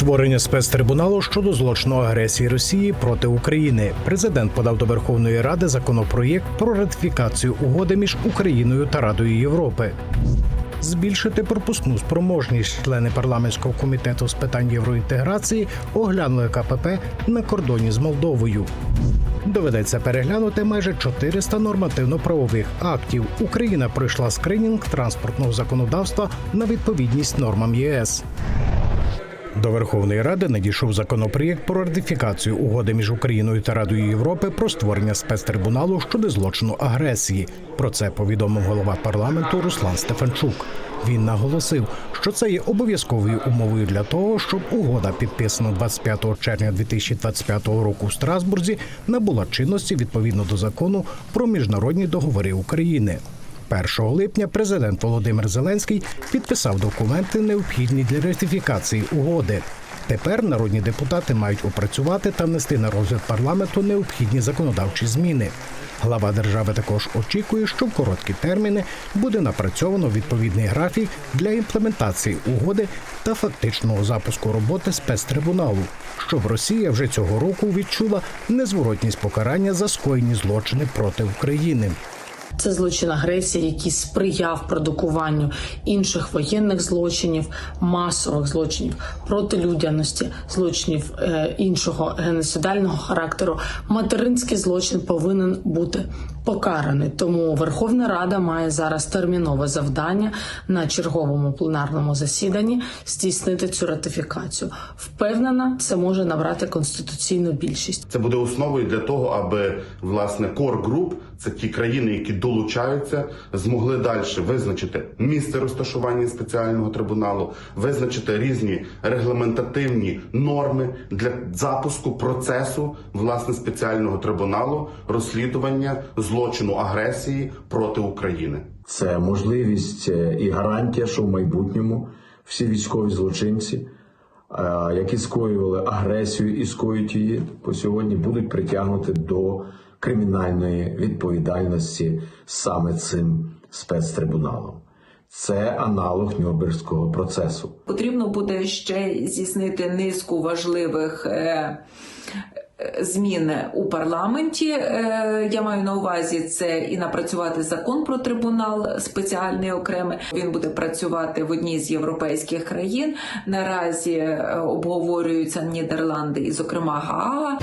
Створення спецтрибуналу щодо злочину агресії Росії проти України. Президент подав до Верховної Ради законопроєкт про ратифікацію угоди між Україною та Радою Європи. Збільшити пропускну спроможність члени парламентського комітету з питань євроінтеграції оглянули КПП на кордоні з Молдовою. Доведеться переглянути майже 400 нормативно-правових актів. Україна пройшла скринінг транспортного законодавства на відповідність нормам ЄС. До Верховної Ради надійшов законопроєкт про ратифікацію угоди між Україною та Радою Європи про створення спецтрибуналу щодо злочину агресії. Про це повідомив голова парламенту Руслан Стефанчук. Він наголосив, що це є обов'язковою умовою для того, щоб угода, підписана 25 червня 2025 року в Страсбурзі, набула чинності відповідно до закону про міжнародні договори України. 1 липня президент Володимир Зеленський підписав документи, необхідні для ратифікації угоди. Тепер народні депутати мають опрацювати та внести на розгляд парламенту необхідні законодавчі зміни. Глава держави також очікує, що в короткі терміни буде напрацьовано відповідний графік для імплементації угоди та фактичного запуску роботи спецтрибуналу, щоб Росія вже цього року відчула незворотність покарання за скоєні злочини проти України. Це злочин агресії, який сприяв продукуванню інших воєнних злочинів, масових злочинів проти людяності, злочинів е, іншого геноцидального характеру. Материнський злочин повинен бути покараний. Тому Верховна Рада має зараз термінове завдання на черговому пленарному засіданні здійснити цю ратифікацію. Впевнена, це може набрати конституційну більшість. Це буде основою для того, аби власне кор груп, це ті країни, які долучаються, змогли далі визначити місце розташування спеціального трибуналу, визначити різні регламентативні норми для запуску процесу власне спеціального трибуналу розслідування злочину агресії проти України. Це можливість е, і гарантія, що в майбутньому всі військові злочинці, е, які скоювали агресію і скоюють її, по сьогодні будуть притягнути до кримінальної відповідальності саме цим спецтрибуналом. Це аналог Нюрнберзького процесу. Потрібно буде ще здійснити низку важливих. е, е, Змін у парламенті Е, я маю на увазі це і напрацювати закон про трибунал спеціальний окремий. Він буде працювати в одній з європейських країн. Наразі обговорюються Нідерланди і, зокрема, Гаага.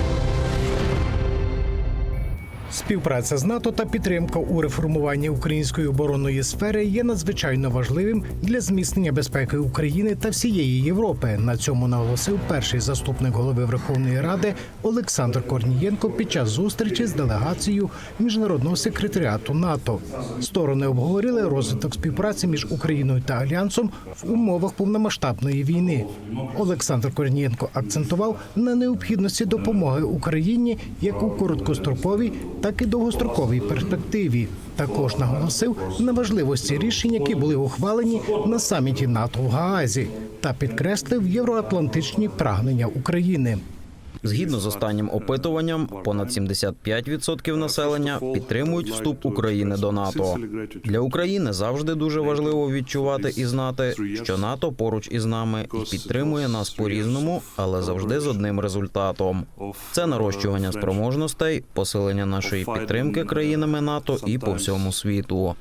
Співпраця з НАТО та підтримка у реформуванні української оборонної сфери є надзвичайно важливим для зміцнення безпеки України та всієї Європи. На цьому наголосив перший заступник голови Верховної Ради Олександр Корнієнко під час зустрічі з делегацією міжнародного секретаріату НАТО. Сторони обговорили розвиток співпраці між Україною та Альянсом в умовах повномасштабної війни. Олександр Корнієнко акцентував на необхідності допомоги Україні як у короткостроковій, так і довгостроковій перспективі. Також наголосив на важливості рішень, які були ухвалені на саміті НАТО в Гаазі, та підкреслив євроатлантичні прагнення України. Згідно з останнім опитуванням, понад 75% населення підтримують вступ України до НАТО. Для України завжди дуже важливо відчувати і знати, що НАТО поруч із нами і підтримує нас по різному, але завжди з одним результатом: це нарощування спроможностей, посилення нашої підтримки країнами НАТО і по всьому світу.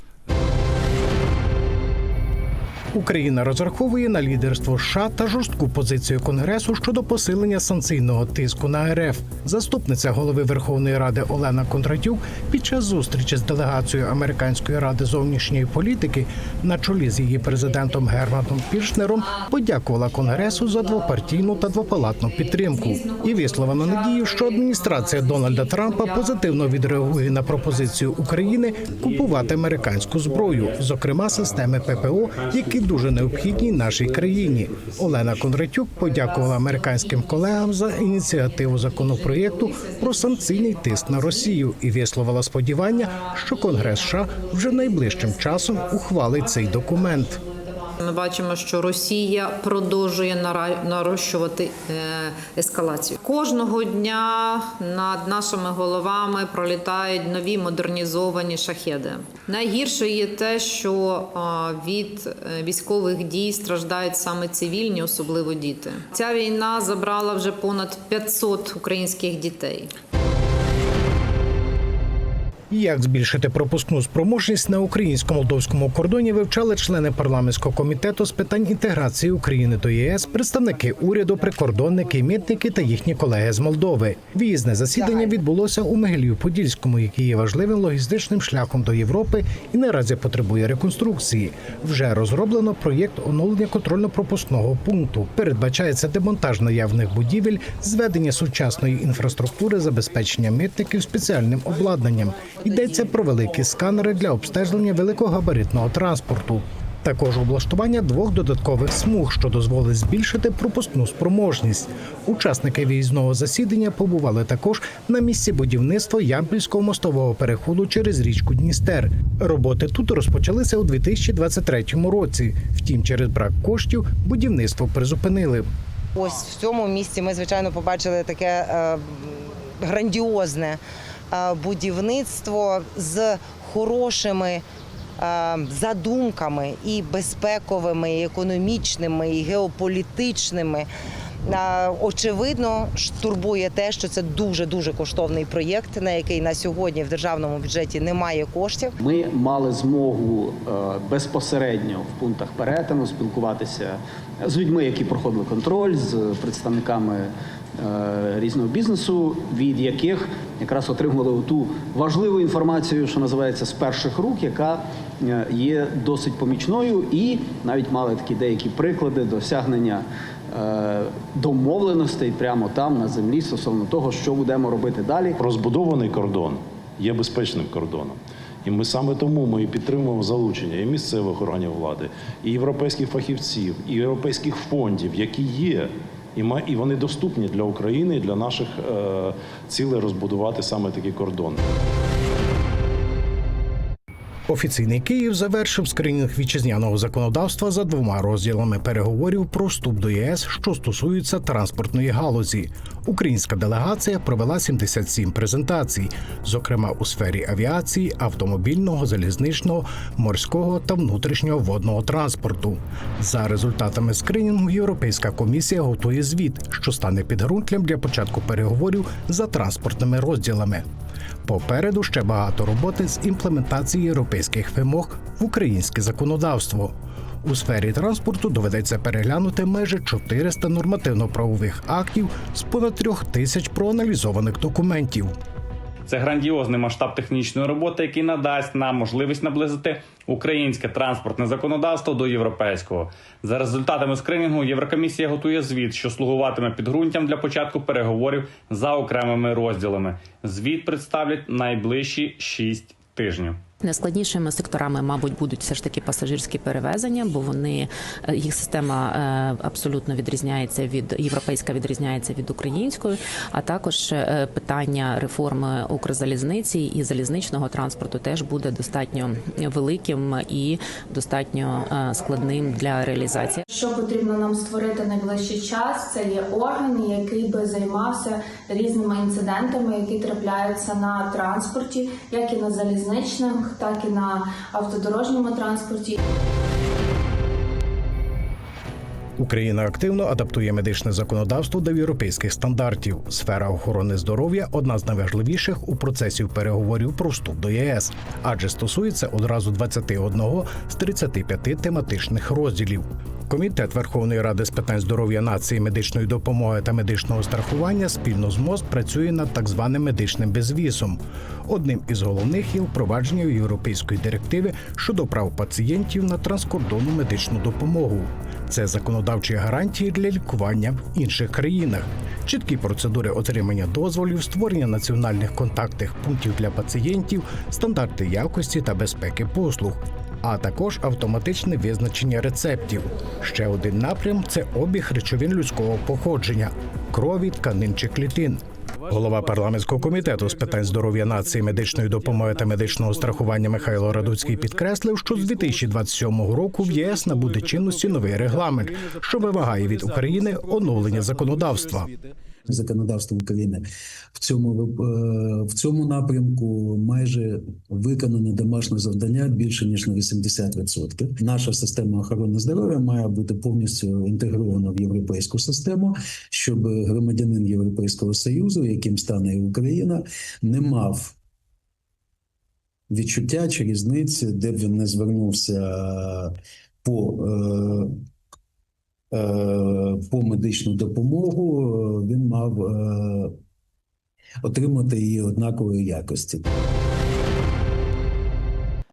Україна розраховує на лідерство США та жорстку позицію Конгресу щодо посилення санкційного тиску на РФ. Заступниця голови Верховної Ради Олена Кондратюк під час зустрічі з делегацією Американської ради зовнішньої політики на чолі з її президентом Германом Піршнером подякувала Конгресу за двопартійну та двопалатну підтримку і висловила надію, що адміністрація Дональда Трампа позитивно відреагує на пропозицію України купувати американську зброю, зокрема системи ППО, які дуже необхідні нашій країні. Олена Кондратюк подякувала американським колегам за ініціативу законопроєкту про санкційний тиск на Росію і висловила сподівання, що Конгрес США вже найближчим часом ухвалить цей документ. Ми бачимо, що Росія продовжує нарощувати е, ескалацію. Кожного дня над нашими головами пролітають нові модернізовані шахеди. Найгірше є те, що від е, військових дій страждають саме цивільні, особливо діти. Ця війна забрала вже понад 500 українських дітей. Як збільшити пропускну спроможність на українсько-молдовському кордоні вивчали члени парламентського комітету з питань інтеграції України до ЄС, представники уряду, прикордонники, митники та їхні колеги з Молдови. В'їзне засідання відбулося у Могилів-Подільському, який є важливим логістичним шляхом до Європи і наразі потребує реконструкції. Вже розроблено проєкт оновлення контрольно-пропускного пункту. Передбачається демонтаж наявних будівель, зведення сучасної інфраструктури, забезпечення митників спеціальним обладнанням. Йдеться про великі сканери для обстеження великогабаритного транспорту. Також облаштування двох додаткових смуг, що дозволить збільшити пропускну спроможність. Учасники виїзного засідання побували також на місці будівництва Ямпільського мостового переходу через річку Дністер. Роботи тут розпочалися у 2023 році. Втім, через брак коштів будівництво призупинили. Ось в цьому місці ми, звичайно, побачили таке е, грандіозне будівництво з хорошими е, задумками і безпековими, і економічними, і геополітичними. Е, Очевидно, ж турбує те, що це дуже дуже коштовний проєкт, на який на сьогодні в державному бюджеті немає коштів. Ми мали змогу е, безпосередньо в пунктах перетину спілкуватися з людьми, які проходили контроль, з представниками е, різного бізнесу, від яких якраз отримували ту важливу інформацію, що називається з перших рук, яка е, є досить помічною, і навіть мали такі деякі приклади досягнення е, домовленостей прямо там на землі стосовно того, що будемо робити далі. розбудований кордон є безпечним кордоном. І ми саме тому ми і підтримуємо залучення і місцевих органів влади, і європейських фахівців, і європейських фондів, які є, і вони доступні для України і для наших е, цілей розбудувати саме такі кордони. Офіційний Київ завершив скринінг вітчизняного законодавства за двома розділами переговорів про вступ до ЄС, що стосуються транспортної галузі. Українська делегація провела 77 презентацій, зокрема у сфері авіації, автомобільного, залізничного, морського та внутрішнього водного транспорту. За результатами скринінгу Європейська комісія готує звіт, що стане підґрунтям для початку переговорів за транспортними розділами. Попереду ще багато роботи з імплементації європейських вимог в українське законодавство. У сфері транспорту доведеться переглянути майже 400 нормативно-правових актів з понад трьох тисяч проаналізованих документів. Це грандіозний масштаб технічної роботи, який надасть нам можливість наблизити українське транспортне законодавство до європейського. За результатами скринінгу Єврокомісія готує звіт, що слугуватиме підґрунтям для початку переговорів за окремими розділами. Звіт представлять найближчі 6 тижнів. Найскладнішими секторами, мабуть, будуть все ж таки пасажирські перевезення, бо вони е, їх система е, абсолютно відрізняється від європейська, відрізняється від української. А також е, питання реформи Укрзалізниці і залізничного транспорту теж буде достатньо великим і достатньо складним для реалізації. Що потрібно нам створити найближчий час? Це є орган, який би займався різними інцидентами, які трапляються на транспорті, як і на залізничному, так і на автодорожньому транспорті. Україна активно адаптує медичне законодавство до європейських стандартів. Сфера охорони здоров'я одна з найважливіших у процесі переговорів про вступ до ЄС, адже стосується одразу 21 з 35 тематичних розділів. Комітет Верховної Ради з питань здоров'я нації, медичної допомоги та медичного страхування спільно з МОЗ працює над так званим медичним безвізом. Одним із головних є впровадження європейської директиви щодо прав пацієнтів на транскордонну медичну допомогу. Це законодавчі гарантії для лікування в інших країнах, чіткі процедури отримання дозволів, створення національних контактних пунктів для пацієнтів, стандарти якості та безпеки послуг. А також автоматичне визначення рецептів. Ще один напрям це обіг речовин людського походження, крові, тканин чи клітин. Голова парламентського комітету з питань здоров'я нації, медичної допомоги та медичного страхування Михайло Радуцький підкреслив, що з 2027 року в ЄС набуде чинності новий регламент, що вимагає від України оновлення законодавства. Законодавство України в цьому е, в цьому напрямку майже виконано домашнє завдання більше ніж на 80%. Наша система охорони здоров'я має бути повністю інтегрована в європейську систему, щоб громадянин Європейського союзу, яким стане Україна, не мав. Відчуття чи різниці, де б він не звернувся по е, по медичну допомогу, е, він мав е, отримати її однакової якості.